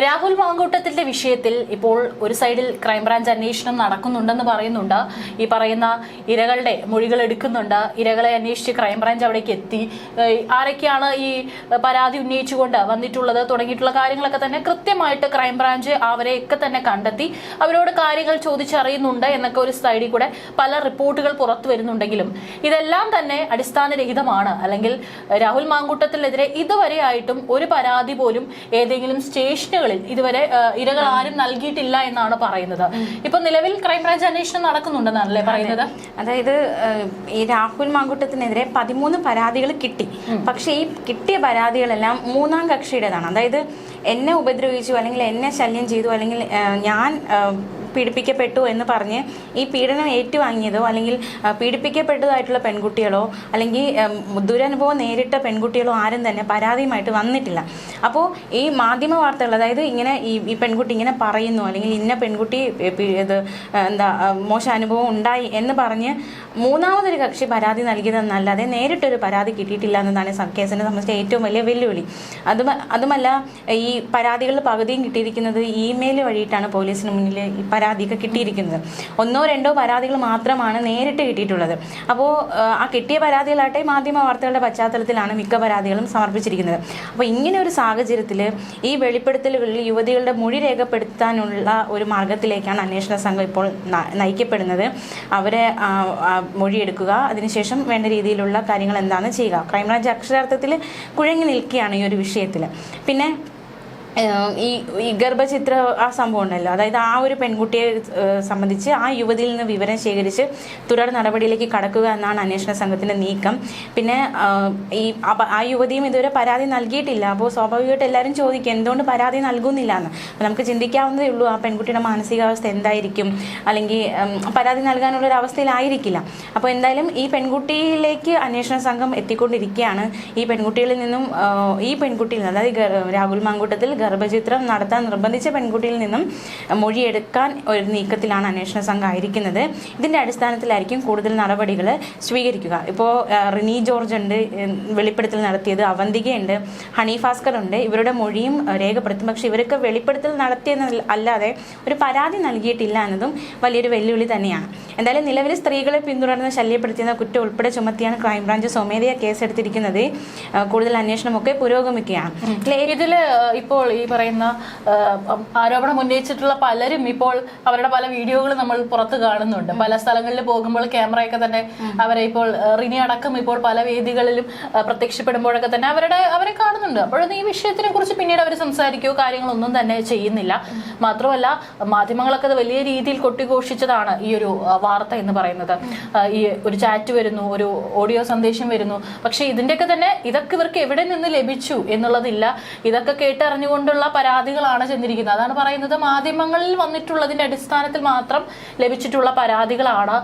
രാഹുൽ മാങ്കൂട്ടത്തിന്റെ വിഷയത്തിൽ ഇപ്പോൾ ഒരു സൈഡിൽ ക്രൈംബ്രാഞ്ച് അന്വേഷണം നടക്കുന്നുണ്ടെന്ന് പറയുന്നുണ്ട്. ഈ പറയുന്ന ഇരകളുടെ മൊഴികൾ എടുക്കുന്നുണ്ട്. ഇരകളെ അന്വേഷിച്ച് ക്രൈംബ്രാഞ്ച് അവിടേക്ക് എത്തി. ആരൊക്കെയാണ് ഈ പരാതി ഉന്നയിച്ചുകൊണ്ട് വന്നിട്ടുള്ളത് തുടങ്ങിയിട്ടുള്ള കാര്യങ്ങളൊക്കെ തന്നെ കൃത്യമായിട്ട് ക്രൈംബ്രാഞ്ച് അവരെയൊക്കെ തന്നെ കണ്ടെത്തി. അവരോട് കാര്യങ്ങൾ ചോദിച്ചറിയുന്നുണ്ട് എന്നൊക്കെ ഒരു സൈഡിൽ കൂടെ പല റിപ്പോർട്ടുകൾ പുറത്തു വരുന്നുണ്ടെങ്കിലും ഇതെല്ലാം തന്നെ അടിസ്ഥാനരഹിതമാണ്. അല്ലെങ്കിൽ രാഹുൽ മാങ്കൂട്ടത്തിനെതിരെ ഇതുവരെയായിട്ടും ഒരു പരാതി പോലും ഏതെങ്കിലും സ്റ്റേഷനുകളിൽ ഇതുവരെ ഇരകൾ ആരും നൽകിയിട്ടില്ല എന്നാണ് പറയുന്നത്. ഇപ്പൊ നിലവിൽ ക്രൈംബ്രാഞ്ച് അന്വേഷണം നടക്കുന്നുണ്ടെന്നാണല്ലേ പറയുന്നത്? അതായത് ഈ രാഹുൽ മാങ്കുട്ടത്തിനെതിരെ പതിമൂന്ന് പരാതികൾ കിട്ടി. പക്ഷേ ഈ കിട്ടിയ പരാതികളെല്ലാം മൂന്നാം കക്ഷിയുടേതാണ്. അതായത് എന്നെ ഉപദ്രവിച്ചു അല്ലെങ്കിൽ എന്നെ ശല്യം ചെയ്തു അല്ലെങ്കിൽ ഞാൻ പീഡിപ്പിക്കപ്പെട്ടു എന്ന് പറഞ്ഞ് ഈ പീഡനം ഏറ്റുവാങ്ങിയതോ അല്ലെങ്കിൽ പീഡിപ്പിക്കപ്പെട്ടതായിട്ടുള്ള പെൺകുട്ടികളോ അല്ലെങ്കിൽ ദുരനുഭവം നേരിട്ട പെൺകുട്ടികളോ ആരും തന്നെ പരാതിയുമായിട്ട് വന്നിട്ടില്ല. അപ്പോൾ ഈ മാധ്യമ വാർത്തകൾ അതായത് ഇങ്ങനെ ഈ ഈ പെൺകുട്ടി ഇങ്ങനെ പറയുന്നു അല്ലെങ്കിൽ ഇന്ന പെൺകുട്ടി ഇത് എന്താ മോശ അനുഭവം ഉണ്ടായി എന്ന് പറഞ്ഞ് മൂന്നാമതൊരു കക്ഷി പരാതി നൽകിയതെന്നല്ലാതെ നേരിട്ടൊരു പരാതി കിട്ടിയിട്ടില്ല എന്നതാണ് കേസിനെ സംബന്ധിച്ച ഏറ്റവും വലിയ വെല്ലുവിളി. അത് അതുമല്ല ഈ പരാതികളുടെ പകുതിയും കിട്ടിയിരിക്കുന്നത് ഇമെയിൽ വഴിയിട്ടാണ് പോലീസിന് മുന്നിൽ ഈ പരാതിയൊക്കെ കിട്ടിയിരിക്കുന്നത്. ഒന്നോ രണ്ടോ പരാതികൾ മാത്രമാണ് നേരിട്ട് കിട്ടിയിട്ടുള്ളത്. അപ്പോൾ ആ കിട്ടിയ പരാതികളാട്ടെ മാധ്യമ വാർത്തകളുടെ പശ്ചാത്തലത്തിലാണ് മിക്ക പരാതികളും സമർപ്പിച്ചിരിക്കുന്നത്. അപ്പോൾ ഇങ്ങനെ ഒരു സാഹചര്യത്തിൽ ഈ വെളിപ്പെടുത്തലുകളിൽ യുവതികളുടെ മൊഴി രേഖപ്പെടുത്താനുള്ള ഒരു മാർഗത്തിലേക്കാണ് അന്വേഷണ സംഘം ഇപ്പോൾ നയിക്കപ്പെടുന്നത്. അവരെ മൊഴിയെടുക്കുക അതിനുശേഷം വേണ്ട രീതിയിലുള്ള കാര്യങ്ങൾ എന്താണെന്ന് ചെയ്യുക. ക്രൈംബ്രാഞ്ച് അക്ഷരാർത്ഥത്തിൽ കുഴങ്ങി നിൽക്കുകയാണ് ഈ ഒരു വിഷയത്തിൽ പിന്നെ ഈ ഈ ഗർഭചിത്ര ആ സംഭവം ഉണ്ടല്ലോ. അതായത് ആ ഒരു പെൺകുട്ടിയെ സംബന്ധിച്ച് ആ യുവതിയിൽ നിന്ന് വിവരം ശേഖരിച്ച് തുടർ നടപടിയിലേക്ക് കടക്കുക എന്നാണ് അന്വേഷണ സംഘത്തിന്റെ നീക്കം. പിന്നെ ഈ ആ യുവതിയും ഇതുവരെ പരാതി നൽകിയിട്ടില്ല. അപ്പോൾ സ്വാഭാവികമായിട്ട് എല്ലാവരും ചോദിക്കും എന്തുകൊണ്ട് പരാതി നൽകുന്നില്ല? എന്ന്. നമുക്ക് ചിന്തിക്കാവുന്നതേ ഉള്ളൂ ആ പെൺകുട്ടിയുടെ മാനസികാവസ്ഥ എന്തായിരിക്കും? അല്ലെങ്കിൽ പരാതി നൽകാനുള്ള ഒരു അവസ്ഥയിലായിരിക്കില്ല. അപ്പോൾ എന്തായാലും ഈ പെൺകുട്ടിയിലേക്ക് അന്വേഷണ സംഘം എത്തിക്കൊണ്ടിരിക്കുകയാണ്. ഈ പെൺകുട്ടികളിൽ നിന്നും ഈ പെൺകുട്ടിയിൽ നിന്ന് അതായത് രാഹുൽ മാങ്കൂട്ടത്തിൽ ഗർഭചിത്രം നടത്താൻ നിർബന്ധിച്ച പെൺകുട്ടിയിൽ നിന്നും മൊഴിയെടുക്കാൻ ഒരു നീക്കത്തിലാണ് അന്വേഷണ സംഘം ആയിരിക്കുന്നത്. ഇതിന്റെ അടിസ്ഥാനത്തിലായിരിക്കും കൂടുതൽ നടപടികൾ സ്വീകരിക്കുക. ഇപ്പോൾ റിനി ജോർജ് ഉണ്ട് വെളിപ്പെടുത്തൽ നടത്തിയത് അവന്തികയുണ്ട് ഹണി ഭാസ്കർ ഉണ്ട്. ഇവരുടെ മൊഴിയും രേഖപ്പെടുത്തും പക്ഷേ ഇവരൊക്കെ വെളിപ്പെടുത്തൽ നടത്തിയെന്ന അല്ലാതെ ഒരു പരാതി നൽകിയിട്ടില്ല എന്നതും വലിയൊരു വെല്ലുവിളി തന്നെയാണ്. എന്തായാലും നിലവിൽ സ്ത്രീകളെ പിന്തുടർന്ന് ശല്യപ്പെടുത്തിയെന്ന കുറ്റം ഉൾപ്പെടെ ചുമത്തിയാണ് ക്രൈംബ്രാഞ്ച് സ്വമേധയാ കേസെടുത്തിരിക്കുന്നത്. കൂടുതൽ അന്വേഷണമൊക്കെ പുരോഗമിക്കുകയാണ്. ഇതിൽ ഇപ്പോൾ ഈ പറയുന്ന ആരോപണം ഉന്നയിച്ചിട്ടുള്ള പലരും ഇപ്പോൾ അവരുടെ പല വീഡിയോകൾ നമ്മൾ പുറത്ത് കാണുന്നുണ്ട്. പല സ്ഥലങ്ങളിൽ പോകുമ്പോൾ ക്യാമറയൊക്കെ തന്നെ അവരെ ഇപ്പോൾ റിനി അടക്കം ഇപ്പോൾ പല വേദികളിലും പ്രത്യക്ഷപ്പെടുമ്പോഴൊക്കെ തന്നെ അവരുടെ അവരെ കാണുന്നുണ്ട്. അപ്പോഴൊന്നും ഈ വിഷയത്തിനെ കുറിച്ച് പിന്നീട് അവർ സംസാരിക്കുകയോ കാര്യങ്ങളൊന്നും തന്നെ ചെയ്യുന്നില്ല. മാത്രമല്ല മാധ്യമങ്ങളൊക്കെ അത് വലിയ രീതിയിൽ കൊട്ടിഘോഷിച്ചതാണ് ഈ ഒരു വാർത്ത എന്ന് പറയുന്നത്. ഈ ഒരു ചാറ്റ് വരുന്നു ഒരു ഓഡിയോ സന്ദേശം വരുന്നു. പക്ഷേ ഇതിന്റെയൊക്കെ തന്നെ ഇതൊക്കെ ഇവർക്ക് എവിടെ നിന്ന് ലഭിച്ചു എന്നുള്ളതില്ല. ഇതൊക്കെ കേട്ടറിഞ്ഞുകൊണ്ടുള്ള പരാതികളാണ് ചെന്നിരിക്കുന്നത്. അതാണ് പറയുന്നത് മാധ്യമങ്ങളിൽ വന്നിട്ടുള്ളതിന്റെ അടിസ്ഥാനത്തിൽ മാത്രം ലഭിച്ചിട്ടുള്ള പരാതികളാണ്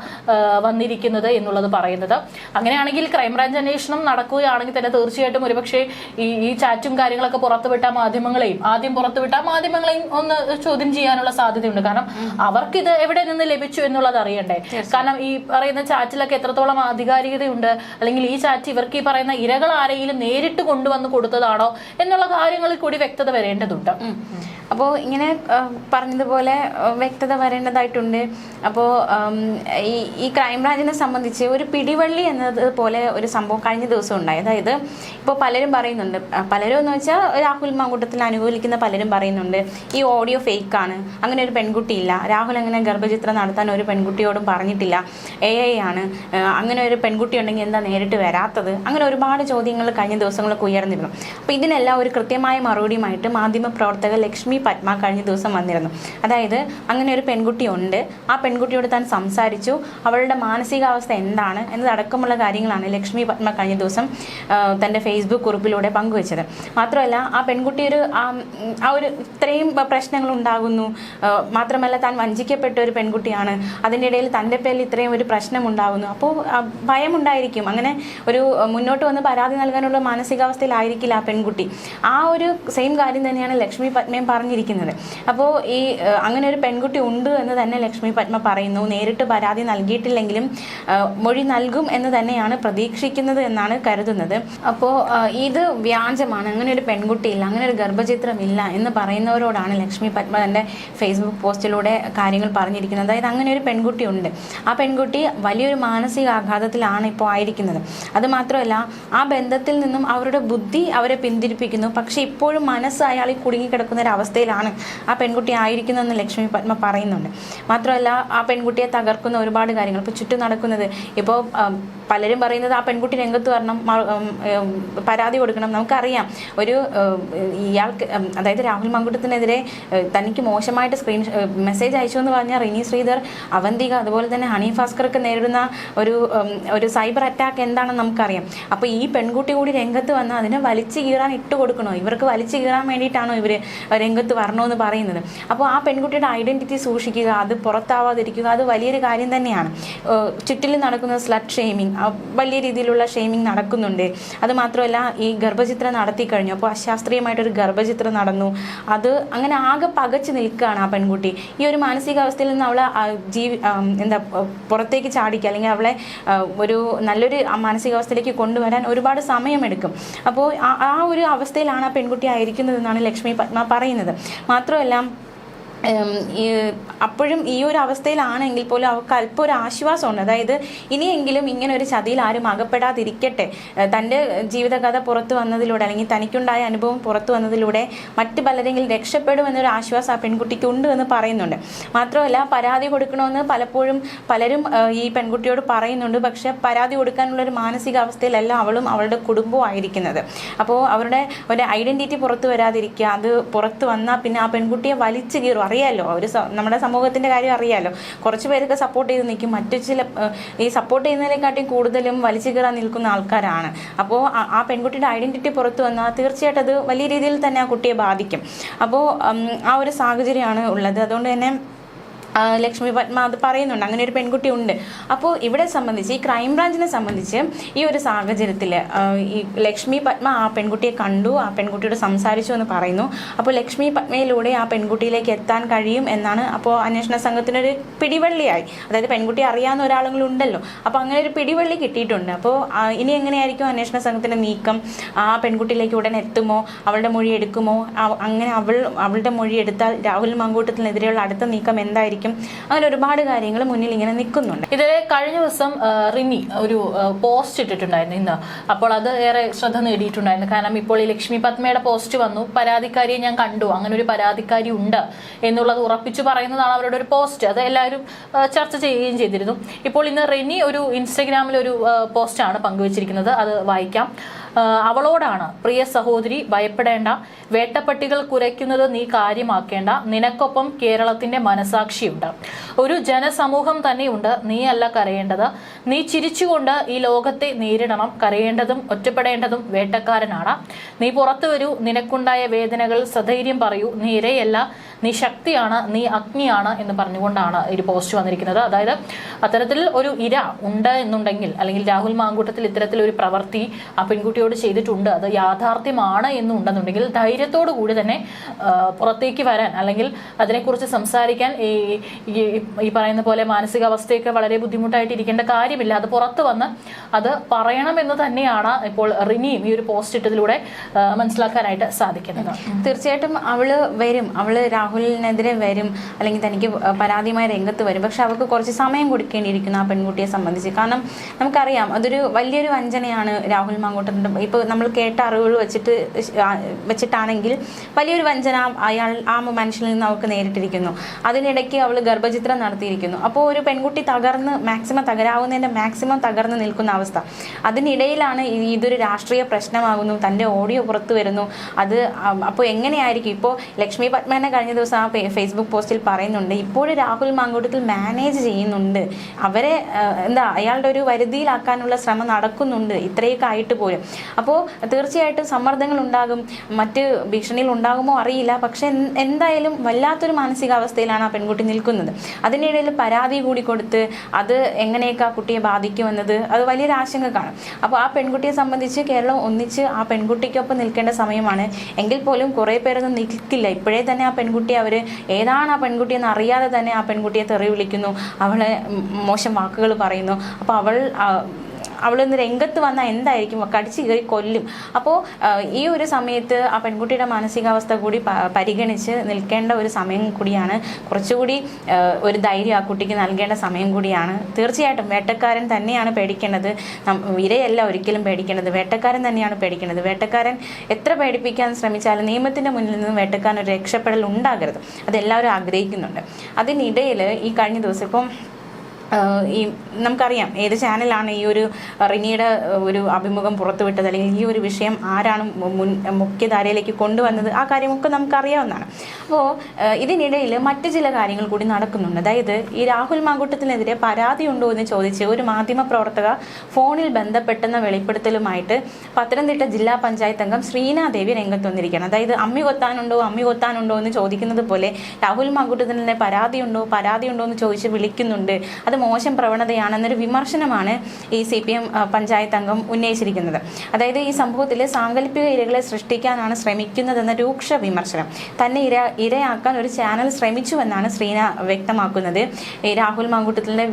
വന്നിരിക്കുന്നത് എന്നുള്ളത് പറയുന്നത്. അങ്ങനെയാണെങ്കിൽ ക്രൈംബ്രാഞ്ച് അന്വേഷണം നടക്കുകയാണെങ്കിൽ തന്നെ തീർച്ചയായിട്ടും ഒരുപക്ഷെ ഈ ഈ ചാറ്റും കാര്യങ്ങളൊക്കെ പുറത്തുവിട്ട മാധ്യമങ്ങളെയും ആദ്യം പുറത്തുവിട്ട മാധ്യമങ്ങളെയും ഒന്ന് ചോദ്യം ചെയ്യാനുള്ള സാധ്യതയുണ്ട്. കാരണം അവർക്ക് ഇത് എവിടെ നിന്ന് ലഭിച്ചു എന്നുള്ളത് അറിയണ്ടേ? കാരണം ഈ പറയുന്ന ചാറ്റിലൊക്കെ എത്രത്തോളം ആധികാരികതയുണ്ട് അല്ലെങ്കിൽ ഈ ചാറ്റ് ഇവർക്ക് ഈ പറയുന്ന ഇരകൾ ആരെങ്കിലും നേരിട്ട് കൊണ്ടുവന്ന് കൊടുത്തതാണോ എന്നുള്ള കാര്യങ്ങളിൽ കൂടി വ്യക്തത വരേണ്ടതുണ്ട് അപ്പോൾ ഇങ്ങനെ പറഞ്ഞതുപോലെ വ്യക്തത വരേണ്ടതായിട്ടുണ്ട്. അപ്പോൾ ഈ ഈ ക്രൈംബ്രാഞ്ചിനെ സംബന്ധിച്ച് ഒരു പിടിവള്ളി എന്നതുപോലെ ഒരു സംഭവം കഴിഞ്ഞ ദിവസം ഉണ്ടായി. അതായത് ഇപ്പോൾ പലരും പറയുന്നുണ്ട്. പലരും എന്ന് വെച്ചാൽ രാഹുൽ മാങ്കൂട്ടത്തിൽ അനുകൂലിക്കുന്ന പലരും പറയുന്നുണ്ട്. ഈ ഓഡിയോ ഫേക്കാണ് അങ്ങനെ ഒരു പെൺകുട്ടിയില്ല രാഹുൽ അങ്ങനെ ഗർഭചിത്രം നടത്താൻ ഒരു പെൺകുട്ടിയോടും പറഞ്ഞിട്ടില്ല. എ ഐ ആണ്. അങ്ങനെ ഒരു പെൺകുട്ടി ഉണ്ടെങ്കിൽ എന്താ നേരിട്ട് വരാത്തത്? അങ്ങനെ ഒരുപാട് ചോദ്യങ്ങൾ കഴിഞ്ഞ ദിവസങ്ങളൊക്കെ ഉയർന്നിരുന്നു. അപ്പോൾ ഇതിനെല്ലാം ഒരു കൃത്യമായ മറുപടിയുമായിട്ട് മാധ്യമ പ്രവർത്തക ലക്ഷ്മി പത്മ കഴിഞ്ഞ ദിവസം വന്നിരുന്നു. അതായത് അങ്ങനെ ഒരു പെൺകുട്ടി ഉണ്ട്. ആ പെൺകുട്ടിയോട് താൻ സംസാരിച്ചു. അവളുടെ മാനസികാവസ്ഥ എന്താണ് എന്നതടക്കമുള്ള കാര്യങ്ങളാണ് ലക്ഷ്മി പത്മ കഴിഞ്ഞ ദിവസം തന്റെ ഫേസ്ബുക്ക് കുറിപ്പിലൂടെ പങ്കുവച്ചത്. മാത്രമല്ല ആ പെൺകുട്ടി ഒരു ആ, ഒരു ഇത്രയും പ്രശ്നങ്ങൾ ഉണ്ടാകുന്നു. മാത്രമല്ല താൻ വഞ്ചിക്കപ്പെട്ട ഒരു പെൺകുട്ടിയാണ്. അതിന്റെ ഇടയിൽ തന്റെ പേരിൽ ഇത്രയും ഒരു പ്രശ്നം ഉണ്ടാകുന്നു. അപ്പോൾ ഭയമുണ്ടായിരിക്കും. അങ്ങനെ ഒരു മുന്നോട്ട് വന്ന് പരാതി നൽകാനുള്ള മാനസികാവസ്ഥയിലായിരിക്കില്ല ആ പെൺകുട്ടി. ആ ഒരു സെയിം കാര്യം തന്നെയാണ് ലക്ഷ്മി പത്മയും പറഞ്ഞിരിക്കുന്നത്. അപ്പോൾ ഈ അങ്ങനെ ഒരു പെൺകുട്ടി ഉണ്ട് എന്ന് തന്നെ ലക്ഷ്മി പത്മ പറയുന്നു. നേരിട്ട് പരാതി നൽകിയിട്ടില്ലെങ്കിലും മൊഴി നൽകും എന്ന് തന്നെയാണ് പ്രതീക്ഷിക്കുന്നത് എന്നാണ് കരുതുന്നത്. അപ്പോൾ ഇത് വ്യാജമാണ്. അങ്ങനെ ഒരു പെൺകുട്ടി ഇല്ല. അങ്ങനെ ഒരു ഗർഭചിത്രമില്ല എന്ന് പറയുന്നവരോടാണ് ലക്ഷ്മി പത്മ തന്റെ ഫേസ്ബുക്ക് പോസ്റ്റിലൂടെ കാര്യങ്ങൾ പറഞ്ഞിരിക്കുന്നത്. അതായത് അങ്ങനെ ഒരു പെൺകുട്ടി ഉണ്ട്. ആ പെൺകുട്ടി വലിയൊരു മാനസികാഘാതത്തിലാണ് ഇപ്പോൾ ആയിരിക്കുന്നത്. അത് മാത്രമല്ല ആ ബന്ധത്തിൽ നിന്നും അവരുടെ ബുദ്ധി അവരെ പിന്തിരിപ്പിക്കുന്നു. പക്ഷേ ഇപ്പോഴും മനസ്സ് അയാളിൽ കുടുങ്ങിക്കിടക്കുന്ന ഒരു അവസ്ഥയിലാണ് ആ പെൺകുട്ടി ആയിരിക്കുന്നതെന്ന് ലക്ഷ്മി പത്മ പറയുന്നുണ്ട്. മാത്രമല്ല ആ പെൺകുട്ടിയെ തകർക്കുന്ന ഒരുപാട് കാര്യങ്ങൾ. ഇപ്പോൾ ചുറ്റും നടക്കുന്നത്. ഇപ്പോൾ പലരും പറയുന്നത് ആ പെൺകുട്ടി രംഗത്ത് വരണം പരാതി കൊടുക്കണം. നമുക്കറിയാം. ഒരു ഇയാൾക്ക് അതായത് രാഹുൽ മങ്കുട്ടത്തിനെതിരെ തനിക്ക് മോശമായിട്ട് സ്ക്രീൻ മെസ്സേജ് അയച്ചു എന്ന് പറഞ്ഞാൽ റിനി ശ്രീധർ അവന്തിക അതുപോലെ തന്നെ ഹണി ഭാസ്കർക്ക് നേരിടുന്ന ഒരു ഒരു സൈബർ അറ്റാക്ക് എന്താണെന്ന് നമുക്കറിയാം. അപ്പോൾ ഈ പെൺകുട്ടി കൂടി രംഗത്ത് വന്ന് അതിനെ വലിച്ചു കീറാൻ ഇട്ട് കൊടുക്കണോ ഇവർക്ക് വലിച്ചു കീറാൻ വേണ്ടിയിട്ടാണോ ഇവർ രംഗത്ത് വരണമെന്ന് പറയുന്നത്? അപ്പോൾ ആ പെൺകുട്ടിയുടെ ഐഡന്റിറ്റി സൂക്ഷിക്കുക അത് പുറത്താവാതിരിക്കുക അത് വലിയൊരു കാര്യം തന്നെയാണ്. ചുറ്റിൽ നടക്കുന്ന സ്ലഡ് ഷെയ്മിങ് വലിയ രീതിയിലുള്ള ഷെയ്മിങ് നടക്കുന്നുണ്ട്. അത് മാത്രമല്ല ഈ ഗർഭചിത്രം നടത്തി കഴിഞ്ഞു. അപ്പോൾ അശാസ്ത്രീയമായിട്ടൊരു ഗർഭചിത്രം നടന്നു. അത് അങ്ങനെ ആകെ പകച്ചു നിൽക്കുകയാണ് ആ പെൺകുട്ടി. ഈ ഒരു മാനസികാവസ്ഥയിൽ നിന്ന് അവളെ ജീവി എന്താ പുറത്തേക്ക് ചാടിക്കുക അല്ലെങ്കിൽ അവളെ ഒരു നല്ലൊരു മാനസികാവസ്ഥയിലേക്ക് കൊണ്ടുവരാൻ ഒരുപാട് സമയമെടുക്കും. അപ്പോൾ ആ- ഒരു അവസ്ഥയിലാണ് ആ പെൺകുട്ടി ആയിരിക്കുന്നതെന്നാണ് ലക്ഷ്മി പത്മ പറയുന്നത്. മാത്രമല്ല അപ്പോഴും ഈ ഒരു അവസ്ഥയിലാണെങ്കിൽ പോലും അവർക്ക് അല്പം ഒരു ആശ്വാസമുണ്ട്. അതായത് ഇനിയെങ്കിലും ഇങ്ങനെ ഒരു ചതിയിൽ ആരും അകപ്പെടാതിരിക്കട്ടെ. തന്റെ ജീവിതകഥ പുറത്തു വന്നതിലൂടെ അല്ലെങ്കിൽ തനിക്കുണ്ടായ അനുഭവം പുറത്തു വന്നതിലൂടെ മറ്റു പലരെങ്കിലും രക്ഷപ്പെടുമെന്നൊരു ആശ്വാസം ആ പെൺകുട്ടിക്ക് ഉണ്ട് എന്ന് പറയുന്നുണ്ട്. മാത്രമല്ല പരാതി കൊടുക്കണമെന്ന് പലപ്പോഴും പലരും ഈ പെൺകുട്ടിയോട് പറയുന്നുണ്ട്. പക്ഷേ പരാതി കൊടുക്കാനുള്ള ഒരു മാനസികാവസ്ഥയിലല്ല അവളും അവളുടെ കുടുംബവും ആയിരിക്കുന്നത്. അപ്പോൾ അവരുടെ ഒരു ഐഡന്റിറ്റി പുറത്തു വരാതിരിക്കുക അത് പുറത്ത് വന്നാൽ പിന്നെ ആ പെൺകുട്ടിയെ വലിച്ചു കീറും അറിയാലോ. അവർ നമ്മുടെ സമൂഹത്തിന്റെ കാര്യം അറിയാലോ. കുറച്ച് പേരൊക്കെ സപ്പോർട്ട് ചെയ്ത് നിൽക്കും. മറ്റു ചില ഈ സപ്പോർട്ട് ചെയ്യുന്നതിനെക്കാട്ടി കൂടുതലും വലിച്ചു കീറാൻ നിൽക്കുന്ന ആൾക്കാരാണ്. അപ്പോൾ ആ- പെൺകുട്ടിയുടെ ഐഡന്റിറ്റി പുറത്തു വന്നാൽ തീർച്ചയായിട്ടും അത് വലിയ രീതിയിൽ തന്നെ ആ കുട്ടിയെ ബാധിക്കും. അപ്പോൾ ആ ഒരു സാഹചര്യമാണ് ഉള്ളത്. അതുകൊണ്ട് തന്നെ ലക്ഷ്മി പത്മ അത് പറയുന്നുണ്ട്. അങ്ങനെ ഒരു പെൺകുട്ടി ഉണ്ട്. അപ്പോൾ ഇവിടെ സംബന്ധിച്ച് ഈ ക്രൈം ബ്രാഞ്ചിനെ സംബന്ധിച്ച് ഈ ഒരു സാഹചര്യത്തിൽ ഈ ലക്ഷ്മി പത്മ ആ പെൺകുട്ടിയെ കണ്ടു ആ പെൺകുട്ടിയോട് സംസാരിച്ചു എന്ന് പറയുന്നു. അപ്പോൾ ലക്ഷ്മി പത്മയിലൂടെ ആ പെൺകുട്ടിയിലേക്ക് എത്താൻ കഴിയും എന്നാണ് അപ്പോൾ അന്വേഷണ സംഘത്തിനൊരു പിടിവള്ളിയായി. അതായത് പെൺകുട്ടി അറിയാവുന്ന ഒരാളുകളുണ്ടല്ലോ. അപ്പോൾ അങ്ങനെ ഒരു പിടിവള്ളി കിട്ടിയിട്ടുണ്ട്. അപ്പോൾ ഇനി എങ്ങനെയായിരിക്കും അന്വേഷണ സംഘത്തിന്റെ നീക്കം? ആ പെൺകുട്ടിയിലേക്ക് ഉടൻ എത്തുമോ? അവളുടെ മൊഴി എടുക്കുമോ? അങ്ങനെ അവൾ അവളുടെ മൊഴി എടുത്താൽ രാഹുൽ മങ്കൂട്ടത്തിനെതിരെയുള്ള അടുത്ത നീക്കം എന്തായിരിക്കും? അങ്ങനെ ഒരുപാട് കാര്യങ്ങൾ മുന്നിൽ ഇങ്ങനെ നിൽക്കുന്നുണ്ട്. ഇത് കഴിഞ്ഞ ദിവസം റിനി ഒരു പോസ്റ്റ് ഇട്ടിട്ടുണ്ടായിരുന്നു ഇന്ന്. അപ്പോൾ അത് ഏറെ ശ്രദ്ധ നേടിയിട്ടുണ്ടായിരുന്നു. കാരണം ഇപ്പോൾ ഈ ലക്ഷ്മി പത്മയുടെ പോസ്റ്റ് വന്നു. പരാതിക്കാരിയെ ഞാൻ കണ്ടു. അങ്ങനെ ഒരു പരാതിക്കാരി ഉണ്ട് എന്നുള്ളത് ഉറപ്പിച്ചു പറയുന്നതാണ് അവരുടെ ഒരു പോസ്റ്റ് അത് എല്ലാവരും ചർച്ച ചെയ്യുകയും ചെയ്തിരുന്നു. ഇപ്പോൾ ഇന്ന് റിനി ഒരു ഇൻസ്റ്റഗ്രാമിൽ ഒരു പോസ്റ്റാണ് പങ്കുവച്ചിരിക്കുന്നത്. അത് വായിക്കാം. അവളോടാണ്. പ്രിയ സഹോദരി ഭയപ്പെടേണ്ട. വേട്ടപ്പട്ടികൾ കുരയ്ക്കുന്നത് നീ കാര്യമാക്കേണ്ട. നിനക്കൊപ്പം കേരളത്തിന്റെ മനസാക്ഷിയുണ്ട്. ഒരു ജനസമൂഹം തന്നെയുണ്ട് നീ അല്ല കരയേണ്ടത്. നീ ചിരിച്ചുകൊണ്ട് ഈ ലോകത്തെ നേരിടണം. കരയേണ്ടതും ഒറ്റപ്പെടേണ്ടതും വേട്ടക്കാരനാണ്. നീ പുറത്തു വരൂ. നിനക്കുണ്ടായ വേദനകൾ സധൈര്യം പറയൂ. നീ ഇരയല്ല. നീ ശക്തിയാണ് നീ അഗ്നിയാണ് എന്ന് പറഞ്ഞുകൊണ്ടാണ് ഒരു പോസ്റ്റ് വന്നിരിക്കുന്നത്. അതായത് അത്തരത്തിൽ ഒരു ഇര ഉണ്ട് എന്നുണ്ടെങ്കിൽ അല്ലെങ്കിൽ രാഹുൽ മാങ്കൂട്ടത്തിൽ ഇത്തരത്തിലൊരു പ്രവൃത്തി ആ പെൺകുട്ടിയോട് ചെയ്തിട്ടുണ്ട് അത് യാഥാർത്ഥ്യമാണ് എന്നുണ്ടെന്നുണ്ടെങ്കിൽ ധൈര്യത്തോടു കൂടി തന്നെ പുറത്തേക്ക് വരാൻ അല്ലെങ്കിൽ അതിനെക്കുറിച്ച് സംസാരിക്കാൻ ഈ ഈ- പറയുന്ന പോലെ മാനസികാവസ്ഥയൊക്കെ വളരെ ബുദ്ധിമുട്ടായിട്ട് ഇരിക്കേണ്ട കാര്യമില്ല. അത് പുറത്ത് വന്ന് അത് പറയണമെന്ന് തന്നെയാണ് ഇപ്പോൾ റിനിയും ഈ ഒരു പോസ്റ്റ് ഇട്ടതിലൂടെ മനസ്സിലാക്കാനായിട്ട് സാധിക്കുന്നത്. തീർച്ചയായിട്ടും അവൾ വരും. അവൾ രാഹുലിനെതിരെ വരും അല്ലെങ്കിൽ തനിക്ക് പരാതിയുമായി രംഗത്ത് വരും. പക്ഷെ അവർക്ക് കുറച്ച് സമയം കൊടുക്കേണ്ടിയിരിക്കുന്നു ആ പെൺകുട്ടിയെ സംബന്ധിച്ച്. കാരണം നമുക്കറിയാം അതൊരു വലിയൊരു വഞ്ചനയാണ് രാഹുൽ മാങ്കോട്ടന്റെ ഇപ്പോൾ നമ്മൾ കേട്ട അറിവുകൾ വെച്ചിട്ട് വെച്ചിട്ടാണെങ്കിൽ വലിയൊരു വഞ്ചന അയാൾ ആ മനുഷ്യനിൽ നിന്ന് അവൾക്ക് നേരിട്ടിരിക്കുന്നു. അതിനിടയ്ക്ക് അവൾ ഗർഭചിത്രം നടത്തിയിരിക്കുന്നു. അപ്പോൾ ഒരു പെൺകുട്ടി തകർന്ന് മാക്സിമം തകരാവുന്നതിന്റെ മാക്സിമം തകർന്ന് നിൽക്കുന്ന അവസ്ഥ. അതിനിടയിലാണ് ഇതൊരു രാഷ്ട്രീയ പ്രശ്നമാകുന്നു തന്റെ ഓഡിയോ പുറത്തു വരുന്നു. അത് അപ്പോൾ എങ്ങനെയായിരിക്കും? ഇപ്പോൾ ലക്ഷ്മി പത്മനെ കഴിഞ്ഞ ദിവസം ആ ഫേസ്ബുക്ക് പോസ്റ്റിൽ പറയുന്നുണ്ട് ഇപ്പോഴും രാഹുൽ മാങ്കൂട്ടത്തിൽ മാനേജ് ചെയ്യുന്നുണ്ട്. അവരെ എന്താ അയാളുടെ ഒരു വരുതിയിലാക്കാനുള്ള ശ്രമം നടക്കുന്നുണ്ട് ഇത്രയൊക്കെ ആയിട്ട് പോലും. അപ്പോൾ തീർച്ചയായിട്ടും സമ്മർദ്ദങ്ങൾ ഉണ്ടാകും മറ്റ് ഭീഷണികൾ ഉണ്ടാകുമോ അറിയില്ല പക്ഷെ എന്തായാലും വല്ലാത്തൊരു മാനസികാവസ്ഥയിലാണ് ആ പെൺകുട്ടി നിൽക്കുന്നത്. അതിനിടയിൽ പരാതി കൂടി കൊടുത്ത് അത് എങ്ങനെയൊക്കെ ആ കുട്ടിയെ ബാധിക്കുമെന്നത് അത് വലിയൊരു ആശങ്ക കാണും അപ്പോൾ ആ പെൺകുട്ടിയെ സംബന്ധിച്ച് കേരളം ഒന്നിച്ച് ആ പെൺകുട്ടിക്കൊപ്പം നിൽക്കേണ്ട സമയമാണ്. എങ്കിൽ പോലും കുറേ പേരൊന്നും നിൽക്കില്ല. ഇപ്പോഴേ തന്നെ ആ പെൺകുട്ടി അവർ ഏതാണ് ആ പെൺകുട്ടി എന്ന് അറിയാതെ തന്നെ ആ പെൺകുട്ടിയെ തെറി വിളിക്കുന്നു. അവളെ മോശം വാക്കുകൾ പറയുന്നു. അപ്പോൾ അവൾ അവളൊന്ന് രംഗത്ത് വന്നാൽ എന്തായിരിക്കും? കടിച്ചു കയറി കൊല്ലും. അപ്പോൾ ഈ ഒരു സമയത്ത് ആ പെൺകുട്ടിയുടെ മാനസികാവസ്ഥ കൂടി പരിഗണിച്ച് നിൽക്കേണ്ട ഒരു സമയം കൂടിയാണ്. കുറച്ചുകൂടി ഒരു ധൈര്യം ആ കുട്ടിക്ക് നൽകേണ്ട സമയം കൂടിയാണ്. തീർച്ചയായിട്ടും വേട്ടക്കാരൻ തന്നെയാണ് പേടിക്കേണ്ടത്. ഇരയല്ല ഒരിക്കലും പേടിക്കേണ്ടത്. വേട്ടക്കാരൻ തന്നെയാണ് പേടിക്കേണ്ടത്. വേട്ടക്കാരൻ എത്ര പേടിപ്പിക്കാൻ ശ്രമിച്ചാലും നിയമത്തിന്റെ മുന്നിൽ നിന്നും വേട്ടക്കാരൻ ഒരു രക്ഷപ്പെടൽ ഉണ്ടാകരുത്. അതെല്ലാവരും ആഗ്രഹിക്കുന്നുണ്ട്. അതിനിടയിൽ ഈ കഴിഞ്ഞ ദിവസം ഇപ്പം ഈ നമുക്കറിയാം ഏത് ചാനലാണ് ഈ ഒരു റിനിയുടെ ഒരു അഭിമുഖം പുറത്തുവിട്ടത് അല്ലെങ്കിൽ ഈ ഒരു വിഷയം ആരാണ് മുൻ മുഖ്യധാരയിലേക്ക് കൊണ്ടുവന്നത് ആ കാര്യമൊക്കെ നമുക്കറിയാവുന്നതാണ്. അപ്പോൾ ഇതിനിടയിൽ മറ്റു ചില കാര്യങ്ങൾ കൂടി നടക്കുന്നുണ്ട്. അതായത് ഈ രാഹുൽ മാങ്കൂട്ടത്തിനെതിരെ പരാതി ഉണ്ടോ എന്ന് ചോദിച്ച് ഒരു മാധ്യമ പ്രവർത്തക ഫോണിൽ ബന്ധപ്പെട്ടെന്ന വെളിപ്പെടുത്തലുമായിട്ട് പത്തനംതിട്ട ജില്ലാ പഞ്ചായത്ത് അംഗം ശ്രീനാദേവി രംഗത്ത് വന്നിരിക്കുകയാണ് അതായത് അമ്മി കൊത്താനുണ്ടോ അമ്മി കൊത്താനുണ്ടോ എന്ന് ചോദിക്കുന്നത് പോലെ രാഹുൽ മാങ്കൂട്ടത്തിനെ പരാതിയുണ്ടോ പരാതിയുണ്ടോ എന്ന് ചോദിച്ച് വിളിക്കുന്നുണ്ട്. അത് മോശം പ്രവണതയാണെന്നൊരു വിമർശനമാണ് ഈ സി പി എം പഞ്ചായത്ത് അംഗം ഉന്നയിച്ചിരിക്കുന്നത്. അതായത് ഈ സംഭവത്തിൽ സാങ്കല്പിക ഇരകളെ സൃഷ്ടിക്കാനാണ് ശ്രമിക്കുന്നതെന്ന രൂക്ഷ വിമർശനം. തന്നെ ഇര ഇരയാക്കാൻ ഒരു ചാനൽ ശ്രമിച്ചുവെന്നാണ് ശ്രീന വ്യക്തമാക്കുന്നത്. രാഹുൽ മാങ്കൂട്ടത്തിന്റെ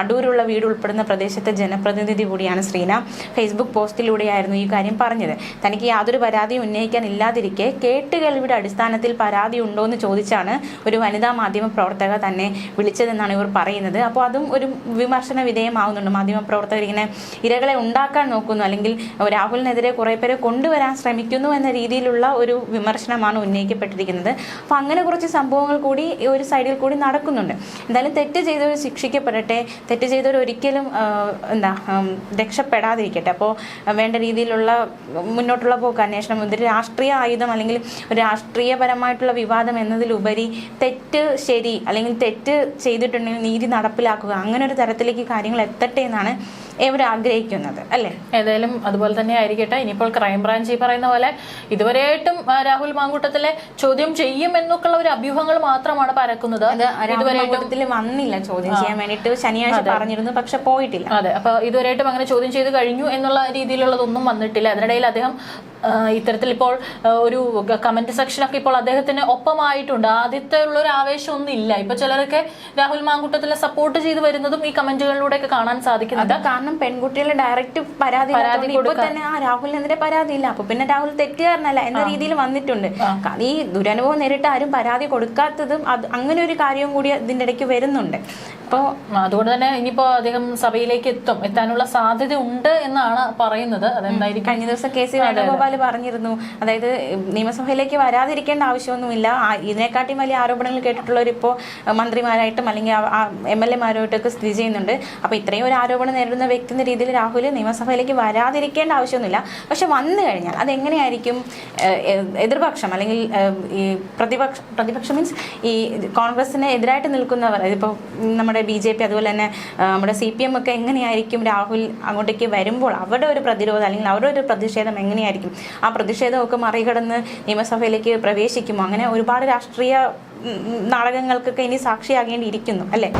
അടൂരുള്ള വീട് ഉൾപ്പെടുന്ന പ്രദേശത്തെ ജനപ്രതിനിധി കൂടിയാണ് ശ്രീന. ഫേസ്ബുക്ക് പോസ്റ്റിലൂടെയായിരുന്നു ഈ കാര്യം പറഞ്ഞത്. തനിക്ക് യാതൊരു പരാതിയും ഉന്നയിക്കാൻ ഇല്ലാതിരിക്കെ കേട്ടുകേൾവിയുടെ അടിസ്ഥാനത്തിൽ പരാതി ഉണ്ടോ എന്ന് ചോദിച്ചാണ് ഒരു വനിതാ മാധ്യമ പ്രവർത്തക തന്നെ വിളിച്ചതെന്നാണ് ഇവർ പറയുന്നത്. അപ്പോൾ അതും ഒരു വിമർശന വിധേയമാവുന്നുണ്ട്. മാധ്യമ പ്രവർത്തകർ ഇങ്ങനെ ഇരകളെ ഉണ്ടാക്കാൻ നോക്കുന്നു. അല്ലെങ്കിൽ രാഹുലിനെതിരെ കുറേ പേരെ കൊണ്ടുവരാൻ ശ്രമിക്കുന്നു എന്ന രീതിയിലുള്ള ഒരു വിമർശനമാണ് ഉന്നയിക്കപ്പെട്ടിരിക്കുന്നത്. അപ്പോൾ അങ്ങനെ കുറച്ച് സംഭവങ്ങൾ കൂടി ഒരു സൈഡിൽ കൂടി നടക്കുന്നുണ്ട്. എന്തായാലും തെറ്റ് ചെയ്തവർ ശിക്ഷിക്കപ്പെടട്ടെ. തെറ്റ് ചെയ്തവർ ഒരിക്കലും എന്താ രക്ഷപ്പെടാതിരിക്കട്ടെ. അപ്പോൾ വേണ്ട രീതിയിലുള്ള മുന്നോട്ടുള്ള പോക്ക് അന്വേഷണം ഇതൊരു രാഷ്ട്രീയ ആയുധം അല്ലെങ്കിൽ ഒരു രാഷ്ട്രീയപരമായിട്ടുള്ള വിവാദം എന്നതിലുപരി തെറ്റ് ശരി അല്ലെങ്കിൽ തെറ്റ് ചെയ്തിട്ടുണ്ടെങ്കിൽ നീതി നടപ്പിലാക്കുക അങ്ങനെ ഒരു തരത്തിലേക്ക് കാര്യങ്ങൾ എത്തട്ടെ എന്നാണ് ഇവർ ആഗ്രഹിക്കുന്നത് അല്ലേ? ഏതായാലും അതുപോലെ തന്നെ ആയിരിക്കട്ടെ. ഇനിയിപ്പോൾ ക്രൈംബ്രാഞ്ച് ഈ പറയുന്ന പോലെ ഇതുവരെയായിട്ടും രാഹുൽ മാങ്കൂട്ടത്തിലെ ചോദ്യം ചെയ്യും എന്നൊക്കെയുള്ള ഒരു അഭ്യൂഹങ്ങൾ മാത്രമാണ് പരക്കുന്നത്. ഇതുവരെയായിട്ടും വന്നില്ല. ചോദ്യം ചെയ്യാൻ വേണ്ടിട്ട് ശനിയാഴ്ച പറഞ്ഞിരുന്നു പക്ഷെ പോയിട്ടില്ല. അതെ. അപ്പൊ ഇതുവരെയായിട്ടും അങ്ങനെ ചോദ്യം ചെയ്ത് കഴിഞ്ഞു എന്നുള്ള രീതിയിലുള്ളതൊന്നും വന്നിട്ടില്ല. അതിനിടയിൽ അദ്ദേഹം ഇത്തരത്തിൽ ഇപ്പോൾ ഒരു കമന്റ് സെക്ഷനൊക്കെ ഇപ്പോൾ അദ്ദേഹത്തിന് ഒപ്പമായിട്ടുണ്ട്. ആദ്യത്തെ ഉള്ള ഒരു ആവേശം ഒന്നും ഇല്ല ഇപ്പൊ ചിലരൊക്കെ രാഹുൽ മാങ്കൂട്ടത്തിലെ സപ്പോർട്ട് ചെയ്ത് വരുന്നതും ഈ കമന്റുകളിലൂടെ ഒക്കെ കാണാൻ സാധിക്കുന്നുണ്ട്. കാരണം പെൺകുട്ടികളെ ഡയറക്റ്റ് പരാതി ഇപ്പൊ തന്നെ ആ രാഹുലിനെതിരെ പരാതി ഇല്ല അപ്പൊ പിന്നെ രാഹുൽ തെറ്റുകാരനല്ല എന്ന രീതിയിൽ വന്നിട്ടുണ്ട്. ഈ ദുരനുഭവം നേരിട്ട് ആരും പരാതി കൊടുക്കാത്തതും അത് അങ്ങനെ ഒരു കാര്യവും കൂടി ഇതിന്റെ ഇടയ്ക്ക് വരുന്നുണ്ട്. അപ്പോൾ അതുകൊണ്ട് തന്നെ ഇനിയിപ്പോ അദ്ദേഹം സഭയിലേക്ക് എത്തും. എത്താനുള്ള സാധ്യത ഉണ്ട് എന്നാണ് പറയുന്നത്. അതെന്തായിരിക്കും? കഴിഞ്ഞ ദിവസം കെ സി വേണുഗോപാൽ പറഞ്ഞിരുന്നു. അതായത് നിയമസഭയിലേക്ക് വരാതിരിക്കേണ്ട ആവശ്യമൊന്നുമില്ല. ഇതിനെക്കാട്ടിയും വലിയ ആരോപണങ്ങൾ കേട്ടിട്ടുള്ളവർ ഇപ്പോ മന്ത്രിമാരായിട്ടും അല്ലെങ്കിൽ എം എൽ എമാരായിട്ടൊക്കെ സ്ഥിതി ചെയ്യുന്നുണ്ട്. അപ്പോൾ ഇത്രയും ഒരു ആരോപണം നേരിടുന്ന വ്യക്തി എന്ന രീതിയിൽ രാഹുൽ നിയമസഭയിലേക്ക് വരാതിരിക്കേണ്ട ആവശ്യമൊന്നുമില്ല. പക്ഷെ വന്നു കഴിഞ്ഞാൽ അതെങ്ങനെയായിരിക്കും എതിർപക്ഷം അല്ലെങ്കിൽ ഈ പ്രതിപക്ഷ പ്രതിപക്ഷം മീൻസ് ഈ കോൺഗ്രസിന് എതിരായിട്ട് നിൽക്കുന്നവർ ഇപ്പോൾ നമ്മുടെ ബി ജെ പി അതുപോലെ തന്നെ നമ്മുടെ സി പി എം ഒക്കെ എങ്ങനെയായിരിക്കും രാഹുൽ അങ്ങോട്ടേക്ക് വരുമ്പോൾ അവരുടെ ഒരു പ്രതിരോധം അല്ലെങ്കിൽ അവരുടെ ഒരു പ്രതിഷേധം എങ്ങനെയായിരിക്കും? ആ പ്രതിഷേധമൊക്കെ മറികടന്ന് നിയമസഭയിലേക്ക് പ്രവേശിക്കുമോ? അങ്ങനെ ഒരുപാട് രാഷ്ട്രീയ നാടകങ്ങൾക്കൊക്കെ ഇനി സാക്ഷിയാകേണ്ടിയിരിക്കുന്നു അല്ലേ?